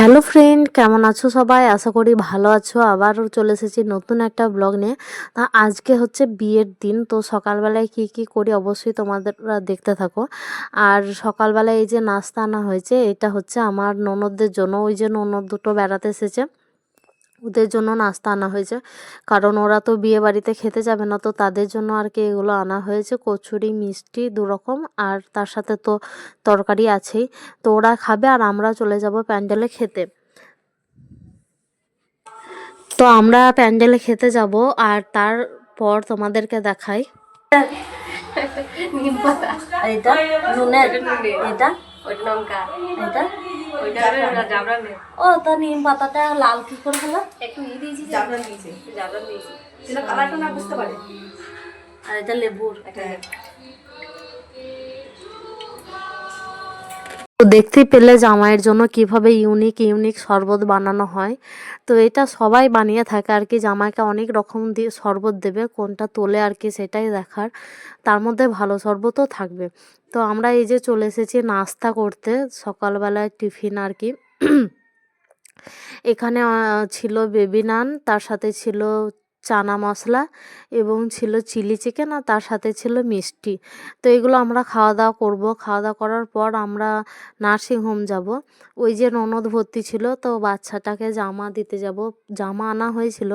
Hello friend, কেমন আছো সবাই? আশা করি ভালো আছো। আবারও চলে এসেছি নতুন একটা ব্লগ নিয়ে। তা আজকে হচ্ছে বিয়ের দিন, তো সকালবেলায় কি কি করি অবশ্যই তোমাদের দেখতে থাকো। আর সকালবেলায় এই যে নাস্তা আনা হয়েছে, এটা হচ্ছে আমার ননদদের জন্য। ওই যে ননদ দুটো বেড়াতে এসেছে। ওদের জন্য নাস্তা আনা হয়েছে। কারণ ওরা তো বিয়ে বাড়িতে খেতে যাবে না তো তাদের জন্য আর কি এগুলো আনা হয়েছে। কচুরি মিষ্টি দু রকম আর তার সাথে তো তরকারি আছেই। তো ওরা খাবে আর আমরা চলে যাব প্যান্ডেলে খেতে। তো আমরা প্যান্ডেলে খেতে যাব আর তারপর তোমাদেরকে দেখাই। এটা নুনের এটা লঙ্কা। এটা ও তো নিম পাতাটা লাল কি করে হলো? একটু ই দিয়েছি জাবরান দিয়েছি জাবরান দিয়েছি কালারটা না বুঝতে পারে। আর এটা লেবুর। একটা তো দেখতেই পেলে জামাইয়ের জন্য কীভাবে ইউনিক ইউনিক শরবত বানানো হয়। তো এটা সবাই বানিয়ে থাকে আর কি, জামাইকে অনেক রকম দিয়ে শরবত দেবে, কোনটা তোলে আর কি সেটাই দেখার। তার মধ্যে ভালো শরবতও থাকবে। তো আমরা এই যে চলে এসেছি নাস্তা করতে, সকালবেলায় টিফিন আর কি। এখানে ছিল বেবি নান তার সাথে ছিল চানা মশলা এবং ছিল চিলি চিকেন আর তার সাথে ছিল মিষ্টি। তো এগুলো আমরা খাওয়া দাওয়া করব। খাওয়া দাওয়া করার পর আমরা নার্সিং হোম যাব। ওই যে ননদ ভর্তি ছিল, তো বাচ্চাটাকে জামা দিতে যাব। জামা আনা হয়েছিল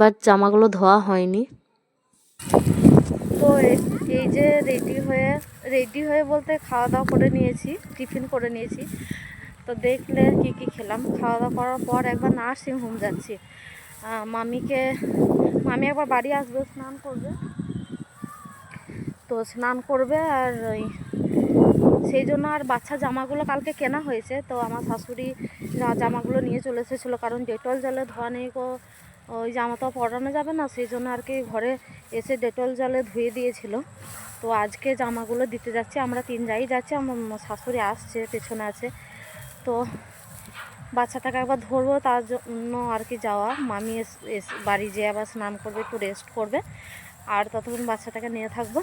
বাট জামাগুলো ধোয়া হয়নি। তো এই যে রেডি হয়ে রেডি হয়ে বলতে খাওয়া দাওয়া করে নিয়েছি টিফিন করে নিয়েছি। তো দেখলে কি কি খেলাম। খাওয়া দাওয়া করার পর একবার নার্সিং হোম যাচ্ছি। মামিকে, মামি একবার বাড়ি আসবে, স্নান করবে। তো স্নান করবে আর ওই সেই জন্য আর বাচ্চা জামাগুলো কালকে কেনা হয়েছে। তো আমার শাশুড়ি জামাগুলো নিয়ে চলে এসেছিল, কারণ ডেটল জলে ধোয়া নেই কো ওই জামা তো পরানো যাবে না, সেই জন্য আর কি ঘরে এসে ডেটল জলে ধুয়ে দিয়েছিল। তো আজকে জামাগুলো দিতে যাচ্ছি, আমরা তিন যাই যাচ্ছি, আমার শাশুড়ি আসছে, পেছনে আছে। তো বাচ্চাটাকে একবার ধরবো, তার জন্য আর কি যাওয়া। মামি বাড়ি যেয়ে আবার স্নান করবে, একটু রেস্ট করবে। আর ততক্ষণ বাচ্চাটাকে নিয়ে থাকব।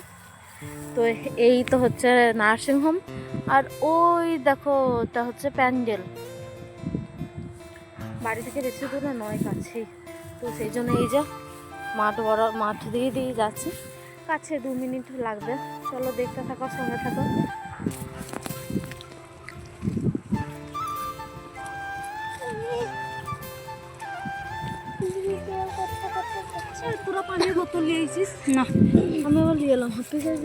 তো এই তো হচ্ছে নার্সিং হোম আর ওই দেখো, ওটা হচ্ছে প্যান্ডেল। বাড়ি থেকে বেশি দূরে নয়, কাছেই। তো সেই জন্য এই যে মাঠ বড়, মাঠ দিয়ে দিয়ে যাচ্ছি। কাছে দু মিনিট লাগবে। চলো দেখতে থাকো, সঙ্গে থাকো। তোরা পানির বোতল নিয়ে এসেছিস না। আমি আবার নিয়ে এলাম হাতে যাই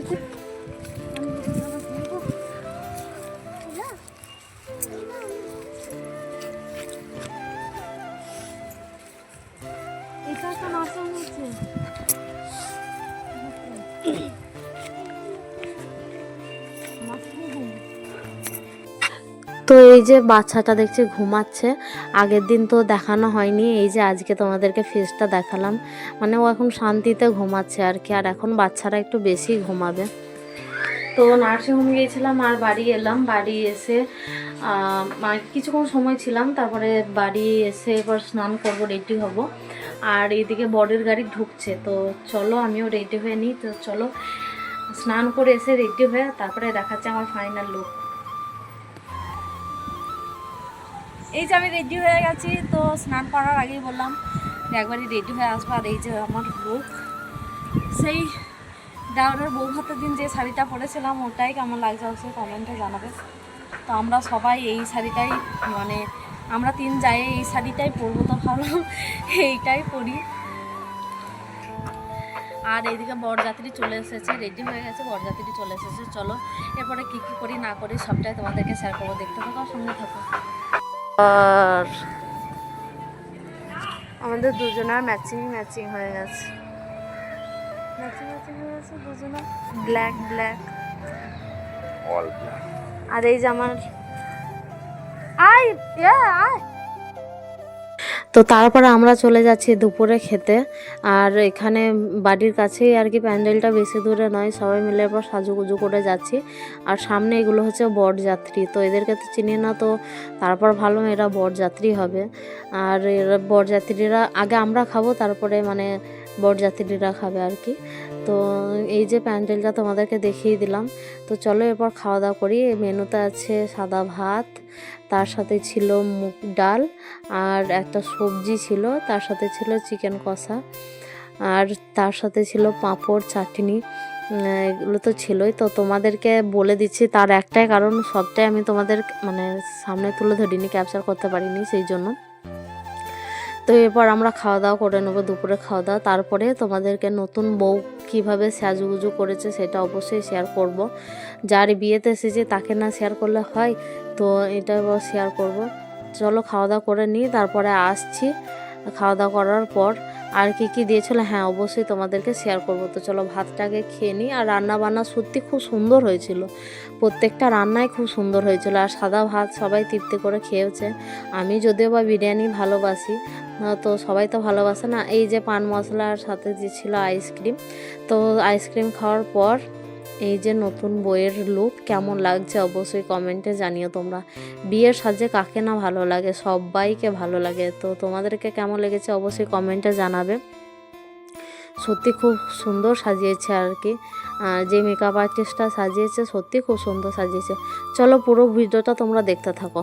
তো এই যে বাচ্চাটা দেখছি ঘুমাচ্ছে, আগের দিন তো দেখানো হয়নি, এই যে আজকে তোমাদেরকে ফেসটা দেখালাম। মানে ও এখন শান্তিতে ঘুমাচ্ছে আর কি, আর এখন বাচ্চারা একটু বেশি ঘুমাবে। তো নার্সিংহোম গিয়েছিলাম আর বাড়ি এলাম, বাড়ি এসে মানে কিছুক্ষণ সময় ছিলাম, তারপরে বাড়ি এসে এবার স্নান করব রেডি হব। আর এইদিকে বরের গাড়ি ঢুকছে, তো চলো আমিও রেডি হয়ে নিই, তো চলো স্নান করে এসে রেডি হয়ে তারপরে দেখাচ্ছে আমার ফাইনাল লুক এই যে আমি রেডি হয়ে গেছি, তো স্নান করার আগেই বললাম একবারই রেডি হয়ে আসব। আর এই যে আমার লুক সেই ডাউনের বউ ভাতের দিন যে শাড়িটা পরেছিলাম, ওটাই কেমন লাগছে অবশ্যই কমেন্টে জানাবে। তো আমরা সবাই এই শাড়িটাই মানে আমরা তিন যাই, এই শাড়িটাই পরবো তো ভাবলাম, এইটাই পরি। আর এইদিকে বরযাত্রী চলে এসেছে রেডি হয়ে গেছে, বরযাত্রী চলে এসেছে। চলো, এরপরে কী কী করি না করি সবটাই তোমাদেরকে শেয়ার করব। দেখতে থাকো সঙ্গে থাকো। আমাদের দুজনার ম্যাচিং ম্যাচিং হয়ে গেছে। ম্যাচিং ম্যাচিং হয়ে গেছে দুজনা ব্ল্যাক ব্ল্যাক অল ব্ল্যাক আর এই যে আমার আয় ইয়া আয়। তো তারপরে আমরা চলে যাচ্ছি দুপুরে খেতে। আর এখানে বাড়ির কাছেই আর কি প্যান্ডেলটা বেশি দূরে নয়, সবাই মিলে এরপর সাজুগুজু করে যাচ্ছি। আর সামনে এগুলো হচ্ছে বরযাত্রী তো এদেরকে তো চিনি না, তো তারপর ভালো এরা বরযাত্রী হবে। আর এরা বরযাত্রীরা আগে আমরা খাব, তারপরে মানে বরযাত্রীরা খাবে আর কি। তো এই যে প্যান্ডেলটা তোমাদেরকে দেখিয়ে দিলাম। তো চলো এরপর খাওয়া দাওয়া করি। মেনুতে আছে সাদা ভাত, তার সাথে ছিল মুগ ডাল আর একটা সবজি ছিল, তার সাথে ছিল চিকেন কষা আর তার সাথে ছিল পাঁপড়, চাটনি এগুলো তো ছিলই। তো তোমাদেরকে বলে দিচ্ছি, তার একটাই কারণ, সবটাই আমি তোমাদের মানে সামনে তুলে ধরিনি ক্যাপচার করতে পারিনি, সেই জন্য। তো এরপর আমরা খাওয়া দাওয়া করে নেব, দুপুরে খাওয়া দাওয়া তারপরে তোমাদেরকে নতুন বউ কীভাবে সাজুগুজু করেছে সেটা অবশ্যই শেয়ার করব। যার বিয়েতে এসেছে তাকে না শেয়ার করলে হয়, তো এটা এবার শেয়ার করব। চলো খাওয়া দাওয়া করে নিই, তারপরে আসছি। খাওয়া দাওয়া করার পর আর কি কি দিয়েছিল হ্যাঁ অবশ্যই তোমাদেরকে শেয়ার করব। তো চলো ভাতটাকে খেয়ে নিই। আর রান্না বান্না সত্যি খুব সুন্দর হয়েছিল। প্রত্যেকটা রান্নাই খুব সুন্দর হয়েছিল। আর সাদা ভাত সবাই তৃপ্তি করে খেয়েছে। আমি যদিও বা বিরিয়ানি ভালোবাসি তো সবাই তো ভালোবাসে না। এই যে পান মশলার সাথে যে ছিল আইসক্রিম তো আইসক্রিম খাওয়ার পর এই যে নতুন বইয়ের লুক কেমন লাগছে অবশ্যই কমেন্টে জানিও তোমরা। বিয়ের সাজে কাকে না ভালো লাগে? সবাইকে ভালো লাগে। তো তোমাদেরকে কেমন লেগেছে অবশ্যই কমেন্টে জানাবে। সত্যি খুব সুন্দর সাজিয়েছে আর কি। যে মেকআপ আর্টিস্টটা সাজিয়েছে সত্যি খুব সুন্দর সাজিয়েছে। চলো পুরো ভিডিওটা তোমরা দেখতে থাকো।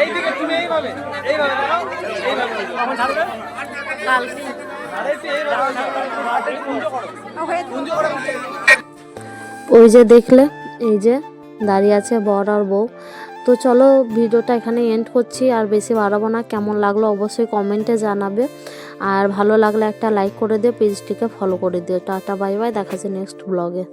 এইদিকে তুমি এইভাবে এইভাবে দাঁড়াও এইভাবে। আমার ওই যে দেখলে এই যে দাঁড়িয়ে আছে বর আর বউ। তো চলো ভিডিওটা এখানে এন্ড করছি। আর বেশি বাড়াবো না, কেমন লাগল অবশ্যই কমেন্টে জানাবে। আর ভালো লাগলে একটা লাইক করে দিও পেজটিকে ফলো করে দিও। টাটা বাই বাই দেখা যায় নেক্সট ব্লগে